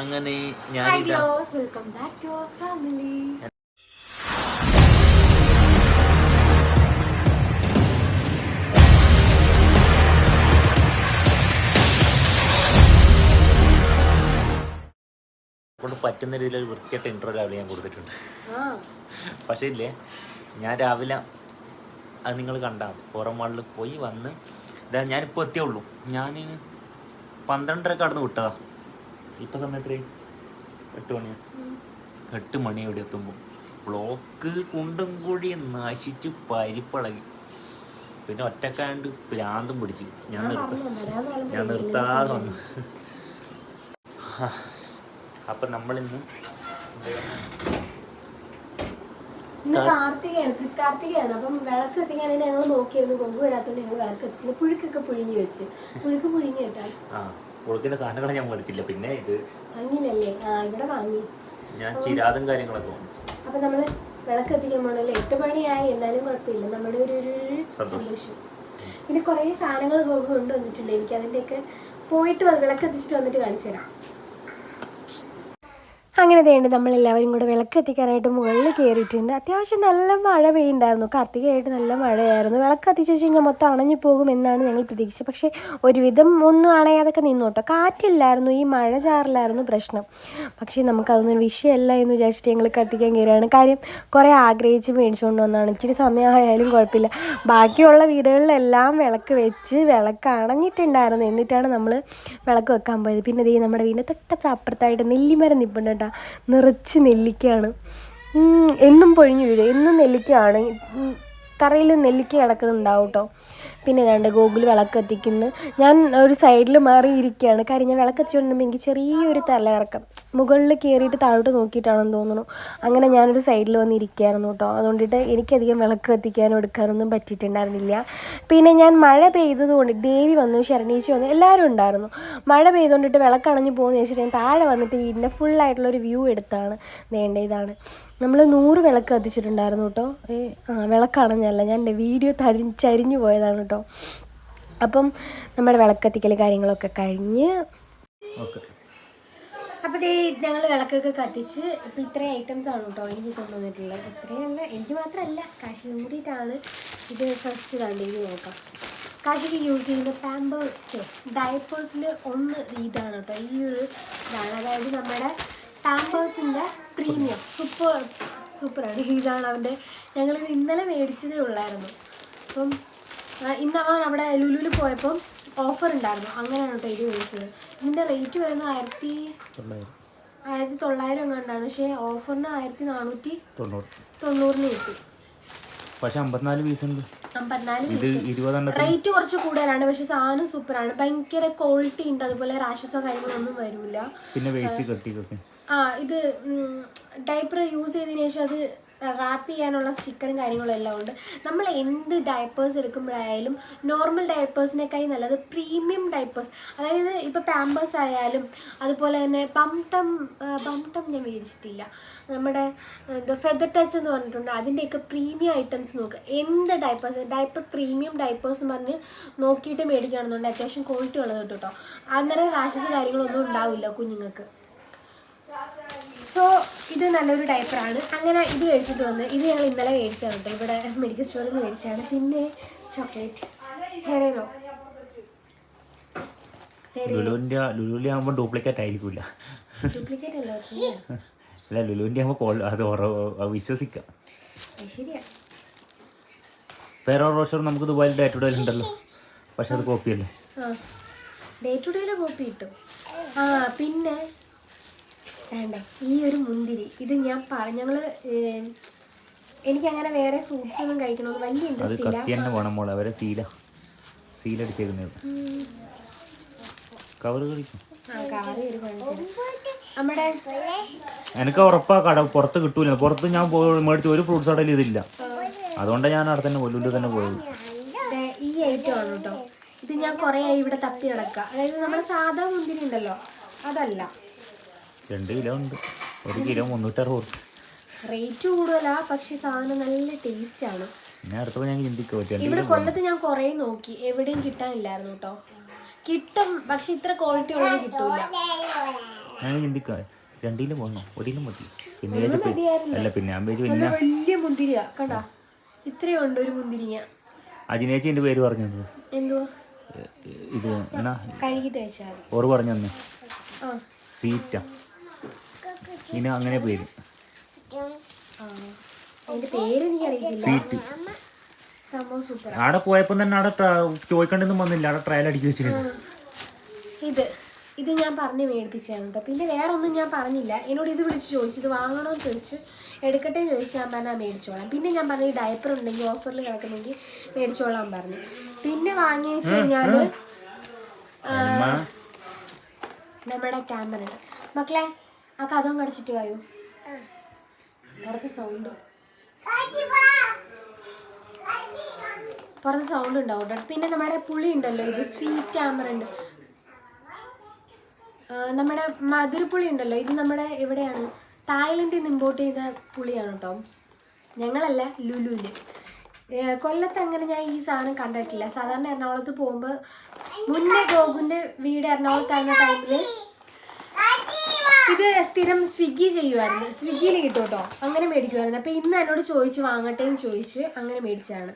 അങ്ങനെ ഞാൻ to our family. കൊണ്ട് പറ്റുന്ന രീതിയിൽ ഒരു വൃത്തിയായിട്ട് ഇൻട്രോ രാവിലെ ഞാൻ കൊടുത്തിട്ടുണ്ട്. പക്ഷേ ഇല്ലേ ഞാൻ രാവിലെ അത് നിങ്ങൾ കണ്ടാൽ പുറം മാളിൽ പോയി വന്ന് ഇതാ ഞാനിപ്പോൾ എത്തിയേ ഉള്ളൂ. ഞാൻ പന്ത്രണ്ടര കടന്ന് വിട്ടതാ. ഇപ്പം എത്രയും എട്ട് മണിയാണ് എട്ട് മണി ഇവിടെ എത്തുമ്പോൾ ബ്ലോക്ക് കുണ്ടും കൂടി നശിച്ച് പരിപ്പളകി. പിന്നെ ഒറ്റക്കാണ്ട് പ്രാന്തും പിടിച്ചു. ഞാൻ നിർത്ത ഞാൻ നിർത്താതെ വന്നു. അപ്പം നമ്മളിന്ന് ഇന്ന് കാർത്തികയാണ് തൃക്കാർത്തികയാണ് അപ്പം വിളക്ക് കത്തിക്കാനായിട്ട് ഞങ്ങൾ നോക്കിയായിരുന്നു കൊമ്പ് വരാത്തോണ്ട് ഞങ്ങൾ വിളക്ക് കത്തിച്ചില്ല പുഴുക്കൊക്കെ പുഴുങ്ങി വെച്ച്. പുഴുക്ക് പുഴുങ്ങി കേട്ടാ. ആ പുഴുക്കിന്റെ സാധനങ്ങൾ ഞാൻ മേടിച്ചില്ല. പിന്നെ ഇത് വാങ്ങിയില്ലല്ലേ? ആ ഇവിടെ വാങ്ങി. ഞാൻ ചിരാതും കാര്യങ്ങളൊക്കെ വാങ്ങിച്ചു അപ്പൊ നമ്മൾ വിളക്ക് എത്തിക്കാൻ പോണല്ലേ എട്ട് മണിയായി. എന്നാലും കുഴപ്പമില്ല. നമ്മുടെ ഒരു ഒരു സന്തോഷം. പിന്നെ കുറേ സാധനങ്ങൾ ഗോപു കൊണ്ടുവന്നിട്ടുണ്ട് എനിക്ക് അതിന്റെയൊക്കെ പോയിട്ട് വിളക്ക് എത്തിച്ചിട്ട് വന്നിട്ട് കാണിച്ചു തരാം. അങ്ങനെ തേണ്ട് നമ്മളെല്ലാവരും കൂടെ വിളക്ക് എത്തിക്കാനായിട്ട് മുകളിൽ കയറിയിട്ടുണ്ട്. അത്യാവശ്യം നല്ല മഴ പെയ്യുണ്ടായിരുന്നു കാർത്തികയായിട്ട് നല്ല മഴയായിരുന്നു. വിളക്ക് കത്തിച്ച് വെച്ച് കഴിഞ്ഞാൽ മൊത്തം അണഞ്ഞു പോകും എന്നാണ് ഞങ്ങൾ പ്രതീക്ഷിച്ചത്. പക്ഷേ ഒരുവിധം ഒന്നും അണയാതൊക്കെ നിന്നു കേട്ടോ. കാറ്റില്ലായിരുന്നു. ഈ മഴ ചാറിലായിരുന്നു പ്രശ്നം. പക്ഷേ നമുക്കതൊന്നും വിഷയമല്ല എന്ന് വിചാരിച്ചിട്ട് ഞങ്ങൾ കത്തിക്കാൻ കയറിയാണ് കാര്യം കുറേ ആഗ്രഹിച്ച് മേടിച്ചുകൊണ്ട് വന്നതാണ് ഇച്ചിരി സമയമായാലും കുഴപ്പമില്ല. ബാക്കിയുള്ള വീടുകളിലെല്ലാം വിളക്ക് വെച്ച് വിളക്ക് അണഞ്ഞിട്ടുണ്ടായിരുന്നു. എന്നിട്ടാണ് നമ്മൾ വിളക്ക് വെക്കാൻ പോയത്. പിന്നെ ദേ നമ്മുടെ വീടിന്റെ തൊട്ടപ്പുറത്തായിട്ട് നെല്ലിമരം നിൽപ്പുണ്ട് കേട്ടോ. നിറച്ച് നെല്ലിക്കയാണ്. എന്നും പൊഴിഞ്ഞു വീഴും. എന്നും നെല്ലിക്കയാണ്. തറയിൽ നെല്ലിക്ക കിടക്കുന്നുണ്ടാവും കേട്ടോ പിന്നെ ഏതാണ്ട് ഗൂഗിൾ വിളക്ക് കത്തിക്കുന്നു ഞാൻ ഒരു സൈഡിൽ മാറി ഇരിക്കുകയാണ് കാര്യം ഞാൻ വിളക്ക് കത്തിച്ചുകൊണ്ടിരുമ്പോൾ എനിക്ക് ചെറിയൊരു തലയിറക്കം മുകളിൽ കയറിയിട്ട് താഴോട്ട് നോക്കിയിട്ടാണെന്ന് തോന്നുന്നു. അങ്ങനെ ഞാനൊരു സൈഡിൽ വന്ന് ഇരിക്കുകയായിരുന്നു കേട്ടോ. അതുകൊണ്ടിട്ട് എനിക്കധികം വിളക്ക് കത്തിക്കാനും എടുക്കാനൊന്നും പറ്റിയിട്ടുണ്ടായിരുന്നില്ല. പിന്നെ ഞാൻ മഴ പെയ്തതുകൊണ്ട് ദേവി വന്നു ശരണീച്ചി വന്നു എല്ലാവരും ഉണ്ടായിരുന്നു. മഴ പെയ്തുകൊണ്ടിട്ട് വിളക്കണഞ്ഞു പോകുന്ന വെച്ചിട്ട് ഞാൻ താഴെ വന്നിട്ട് വീടിന്റെ ഫുള്ളായിട്ടുള്ളൊരു വ്യൂ എടുത്താണ്. നേണ്ട ഇതാണ്. നമ്മൾ നൂറ് വിളക്ക് കത്തിച്ചിട്ടുണ്ടായിരുന്നു കേട്ടോ. ആ വിളക്കണഞ്ഞല്ല. ഞാൻ വീഡിയോ തരി ചരിഞ്ഞു പോയതാണ് കേട്ടോ. അപ്പം നമ്മുടെ വിളക്കത്തിക്കൽ കാര്യങ്ങളൊക്കെ കഴിഞ്ഞ് ഓക്കെ. അപ്പോൾ ദേ ഞങ്ങൾ വിളക്കൊക്കെ കത്തിച്ച് ഇപ്പം ഇത്രയും ഐറ്റംസ് ആണ് കേട്ടോ എനിക്ക് കൊണ്ടുവന്നിട്ടുള്ളത്. ഇത്രയല്ല എനിക്ക് മാത്രമല്ല കാശിനും കൂടിയിട്ടാണ് ഇത് ഫസ്റ്റ് കണ്ടിട്ട് നോക്കാം. കാശിക്ക് യൂസ് ചെയ്യുന്ന പാമ്പേഴ്സ് ഡയപ്പേഴ്സിൽ ഒന്ന് ഇതാണ് കേട്ടോ ഈ ഒരു ഇതാണ്. അതായത് നമ്മുടെ പാമ്പേഴ്സിന്റെ പ്രീമിയം സൂപ്പർ സൂപ്പറാണ് ഇതാണ് അവന്റെ ഞങ്ങളിത് ഇന്നലെ മേടിച്ചതേ ഉള്ളായിരുന്നു. അപ്പം ഇന്ന് അവൻ അവിടെ ലുലുവിൽ പോയപ്പം ഓഫർ ഉണ്ടായിരുന്നു. അങ്ങനെയാണ് കേട്ടോ ഇത് മേടിച്ചത്. ഇതിന്റെ റേറ്റ് വരുന്നത് ആയിരത്തി ആയിരത്തി തൊള്ളായിരം എങ്ങാണ്ടാണ്. പക്ഷേ ഓഫറിന് ആയിരത്തി നാനൂറ്റി തൊണ്ണൂറ്. തൊണ്ണൂറിന് കിട്ടി. പക്ഷെ അമ്പത്തിനാല് പീസ് ഉണ്ട്. റേറ്റ് കുറച്ച് കൂടുതലാണ്. പക്ഷെ സാധനം സൂപ്പറാണ് ഭയങ്കര ക്വാളിറ്റി ഉണ്ട്. അതുപോലെ റാഷസോ കാര്യങ്ങളൊന്നും വരില്ല പിന്നെ വേസ്റ്റ് കെട്ടി ആ ഇത് ഡൈപ്പർ യൂസ് ചെയ്തതിനു ശേഷം അത് റാപ്പ് ചെയ്യാനുള്ള സ്റ്റിക്കറും കാര്യങ്ങളും എല്ലാം ഉണ്ട്. നമ്മൾ എന്ത് ഡയപ്പേഴ്സ് എടുക്കുമ്പോഴായാലും നോർമൽ ഡയപ്പേഴ്സിനേക്കായി നല്ലത് പ്രീമിയം ഡയപ്പേഴ്സ് അതായത് ഇപ്പോൾ പാമ്പേഴ്സ് ആയാലും അതുപോലെ തന്നെ പംടം പംടം ഞാൻ മേടിച്ചിട്ടില്ല. നമ്മുടെ ഫെദർ ടച്ച് എന്ന് പറഞ്ഞിട്ടുണ്ട്. അതിന്റെയൊക്കെ പ്രീമിയം ഐറ്റംസ് നോക്കുക എന്ത് ഡയപ്പേഴ്സ് ഡയപ്പർ പ്രീമിയം ഡയപ്പേഴ്സ് എന്ന് പറഞ്ഞ് നോക്കിയിട്ട് മേടിക്കുകയാണെന്നുണ്ടെങ്കിൽ അത്യാവശ്യം ക്വാളിറ്റി ഉള്ളത് കേട്ടോ അന്നേരം റാഷസ് കാര്യങ്ങളൊന്നും ഉണ്ടാവില്ല കുഞ്ഞുങ്ങൾക്ക്. സോ ഇത് നല്ലൊരു ഡയപ്പറാണ് അങ്ങനെ ഇത് മേടിച്ചിട്ട് വന്ന് ഇത് ഞങ്ങൾ ഇന്നലെ മേടിച്ചാണ് കേട്ടോ. ഇവിടെ മെഡിക്കൽ സ്റ്റോറിൽ നിന്ന് മേടിച്ചാണ് പിന്നെ ചോക്ലേറ്റ് ഹെറേറോ ലുലുവിന്റെ ലുലുവിന്റെ ആകുമ്പോൾ ഡ്യൂപ്ലിക്കേറ്റ് ആയിരിക്കില്ല ഡ്യൂപ്ലിക്കേറ്റ് അല്ല original ആ. അല്ല ലുലുവിന്റെ ആകുമ്പോൾ അത് വിശ്വസിക്കാം. ശരിയാ. വേറെ റോഷർ നമുക്ക് ദുബായിൽ ഡേ ടു ഡേ ഉണ്ടല്ലോ. പക്ഷെ അത് കോപ്പി അല്ലേ? ഡേ ടു ഡേയിലെ കോപ്പി കിട്ടും. ആ പിന്നെ വേണ്ട. ഈ ഒരു മുന്തിരി ഇത് ഞാൻ പറഞ്ഞു ഞങ്ങൾ എനിക്കങ്ങനെ വേറെ ഫ്രൂട്ട്സ് ഒന്നും കഴിക്കണമെന്ന് വലിയ ഇൻട്രസ്റ്റ് ഇല്ല. കത്തി തന്നെ വേണം മോളെ അവരെ സീല സീലടിച്ചേക്കുന്നത് കവർ കളിക്കും. എനിക്ക് ഉറപ്പാ കട പുറത്ത് കിട്ടൂല. പുറത്ത് ഞാൻ മേടിച്ച ഒരു ഫ്രൂട്ട്സ് കടയിൽ ഇതില്ല. അതുകൊണ്ടാണ് ഞാൻ അവിടെ തന്നെ ലുലുവിൽ തന്നെ പോയത്. ഈ ഐറ്റം ആണ് കേട്ടോ ഇത് ഞാൻ കുറേ ഇവിടെ തപ്പി നടക്കുക അതായത് നമ്മുടെ സാധാ മുന്തിരി ഉണ്ടല്ലോ അതല്ല. രണ്ട് കിലോ ഉണ്ട്. ഒരു കിലോ മുന്നൂറ്ററുപത് റേറ്റ് കൂടുതലാ പക്ഷെ സാധനം നല്ല ടേസ്റ്റ് ആണ്. ഞാൻ ഇവിടെ കൊല്ലത്ത് ഞാൻ കുറേ നോക്കി. എവിടെയും കിട്ടാനില്ലായിരുന്നു കേട്ടോ കിട്ടും പക്ഷെ ഇത്ര ക്വാളിറ്റി ഉള്ളത് കിട്ടൂല. ഞാൻ ചിന്തിക്കാം. രണ്ടിലും പോകണോ ഒരിലും മതി. പിന്നെ വിചാരിച്ചു അല്ല പിന്നെ വലിയ മുന്തിരിയാ. കണ്ടാ? ഇത്രയും ഉണ്ട് ഒരു മുന്തിരിങ്ങ. അജിനേച്ചിന്റെ പേര് പറഞ്ഞു തന്നത്. എന്തുവാ? ഇത് എന്നാ? കഴുകിട്ട് വെച്ചാൽ ഓറ് പറഞ്ഞു തന്നെ. ആ. സീറ്റ ഇനി അങ്ങനെ പേര്. അവിടെ പോയപ്പോൾ തന്നെ അവിടെ ചോദിക്കേണ്ടതൊന്നും വന്നില്ല. അവിടെ ട്രയൽ അടിക്കി വെച്ചിരുന്നു. ഇത് ഇത് ഞാൻ പറഞ്ഞ് മേടിപ്പിച്ചതാണ് കേട്ടോ. പിന്നെ വേറെ ഒന്നും ഞാൻ പറഞ്ഞില്ല. എന്നോട് ഇത് വിളിച്ച് ചോദിച്ചു ഇത് വാങ്ങണമെന്ന് ചോദിച്ചു. എടുക്കട്ടെ ചോദിച്ചു. ഞാൻ പറഞ്ഞാൽ മേടിച്ചോളാം. പിന്നെ ഞാൻ പറഞ്ഞു ഡയപ്പർ ഉണ്ടെങ്കിൽ ഓഫറിൽ കിടക്കുന്നെങ്കിൽ മേടിച്ചോളാം പറഞ്ഞു. പിന്നെ വാങ്ങി വെച്ച് കഴിഞ്ഞാൽ നമ്മുടെ ക്യാമറ മക്കളെ ആ കഥവും കടിച്ചിട്ട് വായു? പുറത്ത് സൗണ്ട് പുറത്ത് സൗണ്ട് ഉണ്ടാവും പിന്നെ നമ്മുടെ പുളി ഉണ്ടല്ലോ ഇത് സ്വീറ്റ് ക്യാമറ ഉണ്ട്. നമ്മുടെ മധുരപ്പുളി ഉണ്ടല്ലോ ഇത് നമ്മുടെ എവിടെയാണ്? തായ്ലൻഡിൽ നിന്ന് ഇമ്പോർട്ട് ചെയ്ത പുളിയാണ് കേട്ടോ. ഞങ്ങളല്ല ലുലുൽ ഏ, കൊല്ലത്ത് അങ്ങനെ ഞാൻ ഈ സാധനം കണ്ടിട്ടില്ല. സാധാരണ എറണാകുളത്ത് പോകുമ്പോൾ മുന്നേ ഗോകുന്റെ വീട് എറണാകുളത്തായിരുന്ന ടൈമിൽ ഇത് സ്ഥിരം സ്വിഗ്ഗി ചെയ്യുമായിരുന്നു സ്വിഗ്ഗിയിൽ കിട്ടും കേട്ടോ അങ്ങനെ മേടിക്കുമായിരുന്നു അപ്പോൾ ഇന്ന് എന്നോട് ചോദിച്ച് വാങ്ങട്ടെ എന്ന് ചോദിച്ച് അങ്ങനെ മേടിച്ചാണ്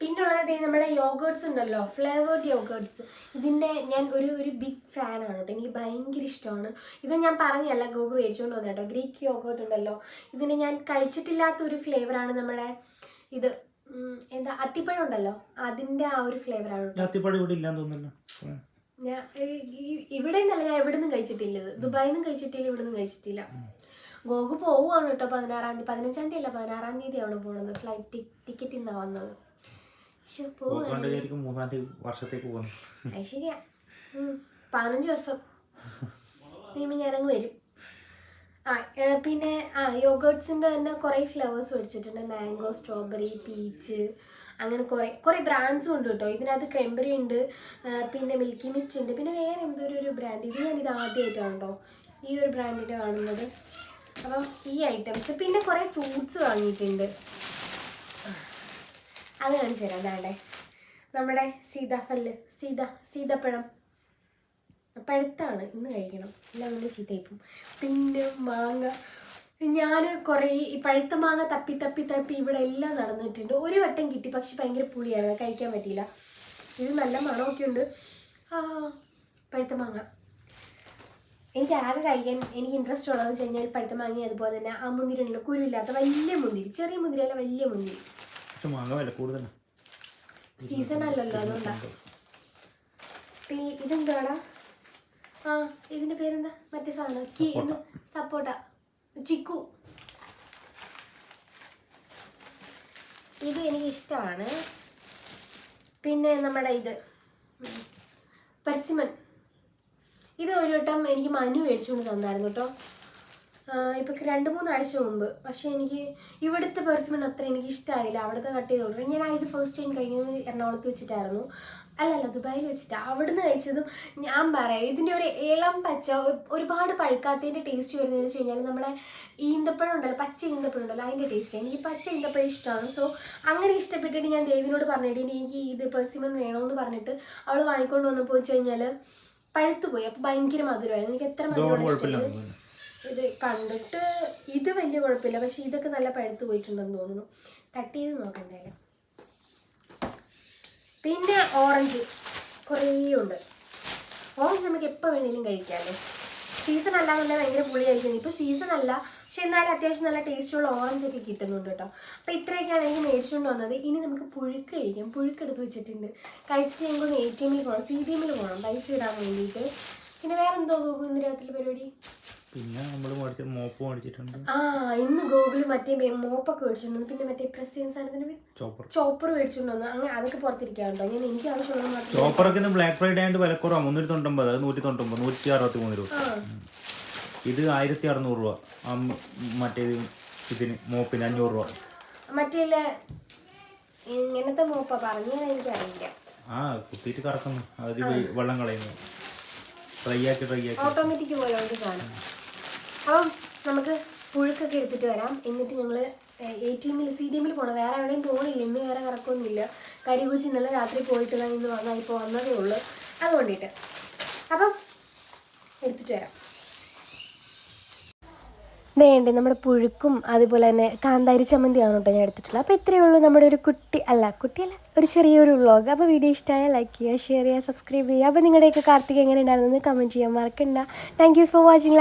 പിന്നുള്ളത് നമ്മുടെ യോഗേർട്സ് ഉണ്ടല്ലോ. Flavoured yogurts. ഇതിന്റെ ഞാൻ ഒരു ഒരു ബിഗ് ഫാനാണ് കേട്ടോ. എനിക്ക് ഭയങ്കര ഇഷ്ടമാണ്. ഇത് ഞാൻ പറഞ്ഞല്ല ഗോഗു മേടിച്ചുകൊണ്ട് വന്നു കേട്ടോ ഗ്രീക്ക് യോഗേർട്ട് ഉണ്ടല്ലോ. ഇതിനെ ഞാൻ കഴിച്ചിട്ടില്ലാത്ത ഒരു ഫ്ലേവറാണ് നമ്മുടെ ഇത് എന്താ അത്തിപ്പഴം ഉണ്ടല്ലോ. അതിന്റെ ആ ഒരു ഫ്ലേവർ ആണ് ഇവിടെ ഇല്ലാന്ന് ഉം. ഞാൻ ഇവിടെ നിന്നല്ല ഞാൻ എവിടെ നിന്നും കഴിച്ചിട്ടില്ല ദുബായിൽ നിന്നും കഴിച്ചിട്ടില്ല ഇവിടെ നിന്നും കഴിച്ചിട്ടില്ല ഗോകു പോവുകയാണ് കേട്ടോ പതിനാറാം തീയതി. പതിനഞ്ചാം തീയതി അല്ല പതിനാറാം തീയതി ആണ് പോണത് ഫ്ലൈറ്റ് ടിക്കറ്റ് ഇന്നാ വന്നത്. ശരിയാ. പതിനഞ്ച് ദിവസം. കഴിയുമ്പോൾ ഞാനങ്ങ് വരും. ആ പിന്നെ ആ യോഗേർട്സിന്റെ തന്നെ കുറേ ഫ്ലവേഴ്സ് മേടിച്ചിട്ടുണ്ട്. മാംഗോ സ്ട്രോബെറി പീച്ച് അങ്ങനെ കുറേ കുറേ ബ്രാൻഡ്സും ഉണ്ട് കേട്ടോ. ഇതിനകത്ത് ക്രെംബറി ഉണ്ട് പിന്നെ മിൽക്കി മിസ്റ്റ് ഉണ്ട് പിന്നെ വേറെ എന്തോ ഒരു ബ്രാൻഡ്. ഇത് ഞാൻ ഇത് ആദ്യമായിട്ടാണ് കേട്ടോ ഈ ഒരു ബ്രാൻഡിന്റെ കാണുന്നത്. അപ്പം ഈ ഐറ്റംസ് പിന്നെ കുറേ ഫ്രൂട്ട്സ് വാങ്ങിയിട്ടുണ്ട്. അത് കാണിച്ചു തരാം. അതാണ്ടേ നമ്മുടെ സീതാഫല്ല് സീത സീതപ്പഴം. പഴുത്താണ് ഇന്ന് കഴിക്കണം. എല്ലാം നല്ല ചീത്തയിപ്പം പിന്നെ മാങ്ങ. ഞാൻ കുറേ ഈ പഴുത്ത മാങ്ങ തപ്പി തപ്പി തപ്പി ഇവിടെ എല്ലാം നടന്നിട്ടുണ്ട്. ഒരു വട്ടം കിട്ടി പക്ഷെ ഭയങ്കര പുളിയാണ് കഴിക്കാൻ പറ്റിയില്ല. ഇത് നല്ല മണമൊക്കെ ഉണ്ട്. ആ പഴുത്ത മാങ്ങ. എനിക്ക് ആകെ കഴിക്കാൻ എനിക്ക് ഇൻട്രസ്റ്റ് ഉള്ളതെന്ന് വെച്ച് കഴിഞ്ഞാൽ പഴുത്ത മാങ്ങ അതുപോലെ തന്നെ ആ മുന്തിരി ഉണ്ടല്ലോ കുരുവില്ലാത്ത വലിയ മുന്തിരി. ചെറിയ മുന്തിരി അല്ല വലിയ മുന്തിരി. സീസൺ അല്ലല്ലോ അതുകൊണ്ടാ. പി ഇതെന്താടാ? ആ ഇതിന്റെ പേരെന്താ? മറ്റേ സാധനം. കീ എന്ന് സപ്പോട്ട. ചിക്കു. ഇത് എനിക്ക് ഇഷ്ടമാണ് പിന്നെ നമ്മുടെ ഇത്. പെർസിമൻ ഇത് ഒരു വട്ടം എനിക്ക് മനു മേടിച്ചുകൊണ്ട് തന്നായിരുന്നു കേട്ടോ. ഇപ്പം രണ്ട് മൂന്നാഴ്ച മുമ്പ്. പക്ഷേ എനിക്ക് ഇവിടുത്തെ പെർസിമൺ അത്ര എനിക്ക് ഇഷ്ടമായില്ല അവിടുത്തെ കട്ട് ചെയ്ത് ഓർഡർ ഞാൻ ഇത് ഫസ്റ്റ് ടൈം കഴിഞ്ഞത് എറണാകുളത്ത് വെച്ചിട്ടായിരുന്നു. അല്ലല്ല ദുബായിൽ വെച്ചിട്ട്. അവിടുന്ന് കഴിച്ചതും ഞാൻ പറയാം. ഇതിന്റെ ഒരു ഇളം പച്ച ഒരുപാട് പഴുക്കാത്തതിന്റെ ടേസ്റ്റ് വരുന്നത് വെച്ച് കഴിഞ്ഞാൽ നമ്മുടെ ഈന്തപ്പഴം ഉണ്ടല്ലോ പച്ച ഈന്തപ്പഴം ഉണ്ടല്ലോ അതിന്റെ ടേസ്റ്റ് എനിക്ക് പച്ച ഈന്തപ്പഴം ഇഷ്ടമാണ്. സോ അങ്ങനെ ഇഷ്ടപ്പെട്ടിട്ട് ഞാൻ ദേവിനോട് പറഞ്ഞിട്ട് എനിക്ക് ഇത് പെർസിമൺ വേണമെന്ന് പറഞ്ഞിട്ട് അവൾ വാങ്ങിക്കൊണ്ട് വന്നപ്പോൾ വെച്ച് കഴിഞ്ഞാൽ പഴുത്തുപോയി. അപ്പോൾ ഭയങ്കര മധുരമായിരുന്നു. എനിക്ക് എത്ര മധുരമാണ് ഇഷ്ടമായത് ഇത് കണ്ടിട്ട് ഇത് വലിയ കുഴപ്പമില്ല പക്ഷെ ഇതൊക്കെ നല്ല പഴുത്ത് പോയിട്ടുണ്ടെന്ന് തോന്നുന്നു. കട്ട് ചെയ്ത് നോക്കാം എന്തായാലും. പിന്നെ ഓറഞ്ച്. കുറേ ഉണ്ട്. ഓറഞ്ച് നമുക്ക് എപ്പോൾ വേണമെങ്കിലും കഴിക്കാമല്ലോ സീസൺ അല്ലാന്നുണ്ടെങ്കിൽ ഭയങ്കര പുളി കഴിക്കുന്നത് ഇപ്പോൾ സീസൺ അല്ല. പക്ഷെ എന്നാലും അത്യാവശ്യം നല്ല ടേസ്റ്റുള്ള ഓറഞ്ച് ഒക്കെ കിട്ടുന്നുണ്ട് കേട്ടോ. അപ്പോൾ ഇത്രയൊക്കെയാണ് എനിക്ക് മേടിച്ചുകൊണ്ട് വന്നത്. ഇനി നമുക്ക് പുഴുക്ക് കഴിക്കാം. പുഴുക്ക് എടുത്ത് വെച്ചിട്ടുണ്ട്. കഴിച്ചിട്ട് ഞങ്ങൾക്ക് എ ടി എമ്മിൽ പോകണം സി ടി എമ്മിൽ പോകണം പൈസ ഇടാൻ വേണ്ടിയിട്ട്. പിന്നെ വേറെന്തോ നോക്കും ഇന്ന് രാത്രി പരിപാടി? പിന്നെ നമ്മൾ മേടിച്ച മോപ്പ് മേടിച്ചിട്ടുണ്ട് ആ ഇന്ന് ഗോകുൽ മറ്റേ മോപ്പൊക്കെ മേടിച്ചിട്ടുണ്ട് വന്നു. പിന്നെ മറ്റേ പ്രസ് ചെയ്യുന്ന സാധനത്തിന് ചോപ്പർ. ചോപ്പർ മേടിച്ചിട്ടുണ്ട് അങ്ങനെ അതൊക്കെ പുറത്തിരിക്കാറുണ്ടോ ഞാൻ എനിക്ക് ആവശ്യമുള്ള ചോപ്പറൊക്കെ ബ്ലാക്ക് ഫ്രൈഡേ ആയിട്ട് വില കുറവാണ് മുന്നൂറ്റി തൊണ്ണൂറ്റൊമ്പത് അത് നൂറ്റി തൊണ്ണൂറ്റൊമ്പത് നൂറ്റി അറുപത്തി മൂന്ന് രൂപ. ഇത് ആയിരത്തി അറുന്നൂറ് രൂപ മറ്റേ ഇതിന് മോപ്പിന് അഞ്ഞൂറ് രൂപ. മറ്റേ ഇങ്ങനത്തെ മോപ്പ എനിക്ക് എനിക്കറിയില്ല. ആ കുത്തിയിട്ട് കറക്കുന്നു. അതിൽ വെള്ളം കളയുന്നു. ട്രൈ ആക്കി ട്രൈ ആക്കി. ഓട്ടോമാറ്റിക് പോലെ സാധനം. അപ്പം നമുക്ക് പുഴുക്കൊക്കെ എടുത്തിട്ട് വരാം. എന്നിട്ട് ഞങ്ങൾ എ ടി എമ്മിൽ സി എമ്മിൽ പോകണം വേറെ എവിടെയും പോകണില്ല ഇന്ന് വേറെ കറക്കൊന്നുമില്ല. കരികൂച്ചി ഇന്നലെ രാത്രി പോയിട്ടില്ല ഇന്ന് വന്നാൽ ഇപ്പോൾ വന്നതേ ഉള്ളൂ. അതുകൊണ്ടിട്ട്. അപ്പം എടുത്തിട്ട് വരാം. വേണ്ട നമ്മുടെ പുഴുക്കും അതുപോലെ തന്നെ കാന്താരി ചമ്മന്തിയാണ് കേട്ടോ ഞാൻ എടുത്തിട്ടുള്ളത്. അപ്പോൾ ഇത്രയേ ഉള്ളൂ നമ്മുടെ ഒരു കുട്ടി അല്ല കുട്ടിയല്ല ഒരു ചെറിയൊരു വ്ളോഗ്. അപ്പോൾ വീഡിയോ ഇഷ്ടമായ ലൈക്ക് ചെയ്യുക ഷെയർ ചെയ്യുക സബ്സ്ക്രൈബ് ചെയ്യുക. അപ്പോൾ നിങ്ങളുടെയൊക്കെ കാർത്തിക് എങ്ങനെ ഉണ്ടായിരുന്നെന്ന് കമന്റ് ചെയ്യാൻ മറക്കണ്ട. Thank you for watching